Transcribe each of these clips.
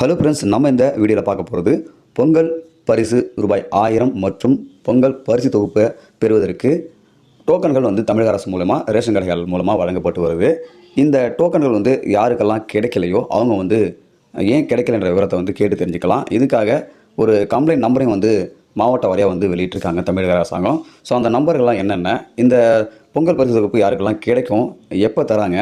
Hello friends நம்ம இந்த வீடியோவில் பார்க்க போகிறது பொங்கல் பரிசு ரூபாய் ஆயிரம் மற்றும் பொங்கல் பரிசு தொகுப்பை பெறுவதற்கு டோக்கன்கள் வந்து தமிழக அரசு மூலமாக ரேஷன் கடைகள் மூலமாக வழங்கப்பட்டு வருது. இந்த டோக்கன்கள் வந்து யாருக்கெல்லாம் கிடைக்கலையோ அவங்க வந்து ஏன் கிடைக்கலன்ற விவரத்தை வந்து கேட்டு தெரிஞ்சுக்கலாம். இதுக்காக ஒரு கம்ப்ளைண்ட் நம்பரையும் வந்து மாவட்ட வாரியாக வந்து வெளியிட்டிருக்காங்க தமிழக அரசாங்கம். ஸோ அந்த நம்பர்கள்லாம் என்னென்ன? இந்த பொங்கல் பரிசு தொகுப்பு யாருக்கெல்லாம் கிடைக்கும்? எப்போ தராங்க?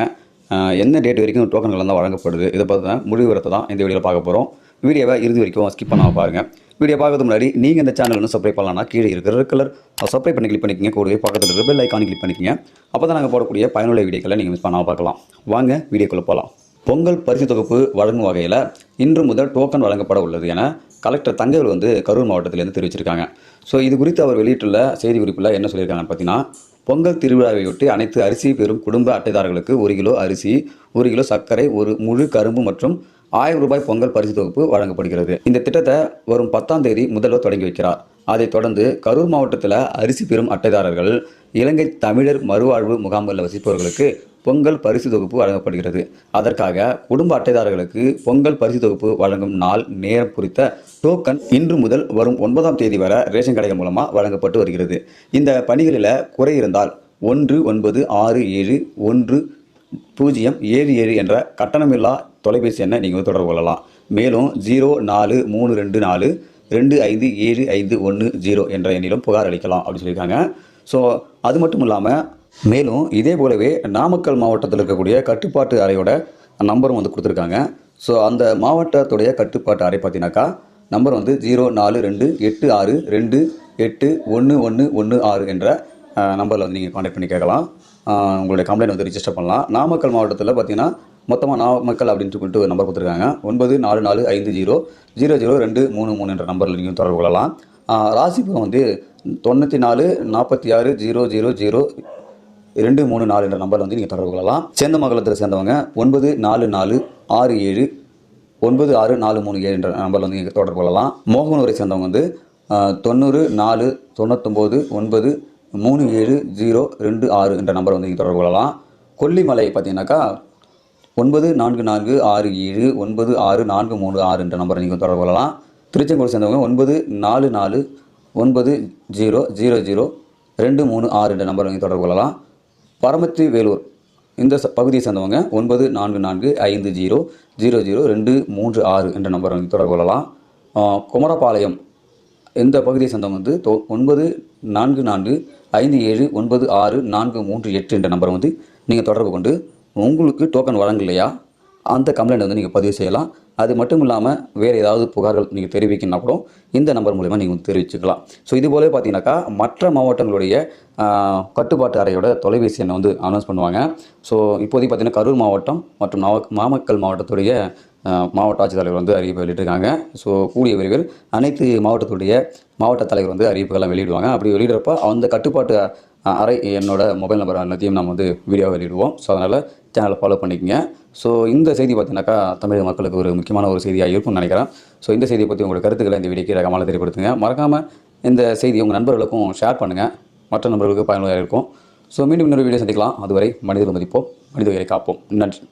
என்ன டேட் வரைக்கும் டோக்கன்கள் தான் வழங்கப்படுது இதை பற்றி தான் முழு விவரத்தை தான் இந்த வீடியோவில் பார்க்க போகிறோம் வீடியோவை இறுதி வரைக்கும் ஸ்கிப் பண்ணாமல் பாருங்கள் வீடியோ பார்க்கறது முன்னாடி நீங்கள் இந்த சேனல் வந்து சப்ஸ்கிரைப் பண்ணலாம்னா கீழே இருக்கிற கலர் சப்ஸ்கிரைப் பண்ணி கிளிக் பண்ணிக்கங்க. கூடவே பக்கத்தில் இருக்கிற பெல் ஐக்கானி கிளிக் பண்ணிக்கங்க. அப்போ தான் நாங்கள் போடக்கூடிய பயனுள்ள வீடியோக்களை நீங்கள் மிஸ் பண்ணாமல் பார்க்கலாம். வாங்க வீடியோக்குள்ளே போகலாம் பொங்கல் பரிசு தொகுப்பு வழங்கும் வகையில் இன்று முதல் டோக்கன் வழங்கப்பட உள்ளது என கலெக்டர் தங்கவேல் வந்து கரூர் மாவட்டத்திலேருந்து தெரிவிச்சிருக்காங்க. ஸோ இது குறித்து அவர் வெளியிட்டுள்ள செய்தி குறிப்பில் என்ன சொல்லியிருக்காங்கன்னு பார்த்தீங்கன்னா பொங்கல் திருவிழாவையொட்டி அனைத்து அரிசி பெறும் குடும்ப அட்டைதாரர்களுக்கு ஒரு கிலோ அரிசி ஒரு கிலோ சர்க்கரை ஒரு முழு கரும்பு மற்றும் ஆயிரம் ரூபாய் பொங்கல் பரிசு தொகுப்பு வழங்கப்படுகிறது. இந்த திட்டத்தை வரும் பத்தாம் தேதி முதல்வர் தொடங்கி வைக்கிறார். அதைத் தொடர்ந்து கரூர் மாவட்டத்தில் அரிசி பெறும் அட்டைதாரர்கள் இலங்கை தமிழர் மறுவாழ்வு முகாம்களில் வசிப்பவர்களுக்கு பொங்கல் பரிசு தொகுப்பு வழங்கப்படுகிறது. அதற்காக குடும்ப அட்டைதாரர்களுக்கு பொங்கல் பரிசு தொகுப்பு வழங்கும் நாள் நேரம் குறித்த டோக்கன் இன்று முதல் வரும் ஒன்பதாம் தேதி வரை ரேஷன் கடைகள் மூலமாக வழங்கப்பட்டு வருகிறது. இந்த பணிகளில் குறை இருந்தால் ஒன்று ஒன்பது ஆறு ஏழு ஒன்று பூஜ்ஜியம் ஏழு ஏழு என்ற கட்டணமில்லா தொலைபேசி எண்ணை நீங்கள் தொடர்பு கொள்ளலாம். மேலும் ஜீரோ நாலு மூணு ரெண்டு நாலு ரெண்டு ஐந்து ஏழு ஐந்து ஒன்று ஜீரோ என்ற எண்ணிலும் புகார் அளிக்கலாம் அப்படின்னு சொல்லியிருக்காங்க. ஸோ அது மட்டும் இல்லாமல் மேலும் இதே போலவே நாமக்கல் மாவட்டத்தில் இருக்கக்கூடிய கட்டுப்பாட்டு அறையோட நம்பரும் வந்து கொடுத்துருக்காங்க. ஸோ அந்த மாவட்டத்துடைய கட்டுப்பாட்டு அறை பார்த்தீங்கன்னாக்கா நம்பர் வந்து ஜீரோ நாலு ரெண்டு எட்டு ஆறு ரெண்டு எட்டு ஒன்று ஒன்று ஒன்று ஆறு என்ற நம்பரில் வந்து நீங்கள் காண்டாக்ட் பண்ணி கேட்கலாம். உங்களுடைய கம்ப்ளைண்ட் வந்து ரிஜிஸ்டர் பண்ணலாம். நாமக்கல் மாவட்டத்தில் பார்த்தீங்கன்னா மொத்தமாக நாமக்கல் அப்படின்னு சொல்லிட்டு ஒரு நம்பர் கொடுத்துருக்காங்க. ஒன்பது நாலு நாலு ஐந்து ஜீரோ ஜீரோ ஜீரோ ரெண்டு மூணு மூணு என்ற நம்பரில் நீங்கள் தொடர்பு கொள்ளலாம். ராசிபுரம் வந்து தொண்ணூற்றி நாலு நாற்பத்தி ஆறு ஜீரோ ஜீரோ ஜீரோ ரெண்டு மூணு நாலு என்ற நம்பரில் வந்து நீங்கள் தொடர்பு கொள்ளலாம். சேந்தமங்கலத்தில் சேர்ந்தவங்க ஒன்பது நாலு நாலு ஆறு ஏழு ஒன்பது ஆறு நாலு மூணு ஏழு என்ற நம்பரில் வந்து நீங்கள் தொடர்பு கொள்ளலாம். மோகனூரை சேர்ந்தவங்க வந்து தொண்ணூறு நாலு தொண்ணூத்தொம்போது ஒன்பது மூணு ஏழு ஜீரோ ரெண்டு ஆறு என்ற நம்பர் வந்து நீங்கள் தொடர்பு கொள்ளலாம். கொல்லிமலை பார்த்தீங்கன்னாக்கா ஒன்பது நான்கு நான்கு ஆறு ஏழு ஒன்பது ஆறு நான்கு மூணு ஆறு என்ற நம்பரை நீங்கள் தொடர்பு கொள்ளலாம். திருச்செங்கோடு சேர்ந்தவங்க ஒன்பது நாலு நாலு ஒன்பது ஜீரோ ஜீரோ ஜீரோ ரெண்டு மூணு ஆறு என்ற நம்பரை நீங்கள் தொடர்பு கொள்ளலாம். பரமத்தி வேலூர் இந்த ச- பகுதியை சேர்ந்தவங்க ஒன்பது நான்கு நான்கு ஐந்து ஜீரோ ஜீரோ ஜீரோ ரெண்டு மூன்று ஆறு என்ற நம்பரை வந்து தொடர்பு கொள்ளலாம். குமரபாளையம். இந்த பகுதியை சேர்ந்தவங்க வந்து தொ ஒன்பது நான்கு நான்கு ஐந்து ஏழு ஒன்பது ஆறு நான்கு மூன்று எட்டு என்ற நம்பரை வந்து நீங்கள் தொடர்பு கொண்டு உங்களுக்கு டோக்கன் வழங்கலையா? அந்த கம்ப்ளைண்ட் வந்து நீங்கள் பதிவு செய்யலாம். அது மட்டும் இல்லாமல் வேறு ஏதாவது புகார்கள் நீங்கள் தெரிவிக்கணும்னா கூட இந்த நம்பர் மூலிமா நீங்கள் வந்து தெரிவிச்சுக்கலாம். ஸோ இது போலவே பார்த்தீங்கன்னாக்கா மற்ற மாவட்டங்களுடைய கட்டுப்பாட்டு அறையோட தொலைபேசி எண்ணை வந்து அனௌன்ஸ் பண்ணுவாங்க. ஸோ இப்போதைக்கு பார்த்தீங்கன்னா கரூர் மாவட்டம் மற்றும் நாமக்கல் மாவட்டத்துடைய மாவட்ட ஆட்சித்தலைவர் வந்து அறிவிப்பு வெளியிட்டிருக்காங்க. ஸோ கூடிய விரைவில் அனைத்து மாவட்டத்துடைய மாவட்ட தலைவர் வந்து அறிவிப்புகள்லாம் வெளியிடுவாங்க. அப்படி வெளியிடுறப்ப அந்த கட்டுப்பாட்டு அறை என்னோட மொபைல் நம்பர் எல்லாத்தையும் நம்ம வந்து வீடியோ வெளியிடுவோம். ஸோ அதனால் சேனலை ஃபாலோ பண்ணிக்கங்க. ஸோ இந்த செய்தி பார்த்தீங்கன்னாக்கா தமிழக மக்களுக்கு ஒரு முக்கியமான ஒரு செய்தியாக இருக்கும்னு நினைக்கிறேன். ஸோ இந்த செய்தியை பற்றி உங்களோட கருத்துக்களை இந்த வீடியோக்கு ரகமாக தெரியப்படுத்துங்க. மறக்காமல் இந்த செய்தியை உங்கள் நண்பர்களுக்கும் ஷேர் பண்ணுங்கள் மற்ற நண்பர்களுக்கு பயனுள்ளதாக இருக்கும். ஸோ மீண்டும் இன்னொரு வீடியோ சந்திக்கலாம். அதுவரை மனிதர்கள் மதிப்போம். மனித உயிரை காப்போம். நன்றி.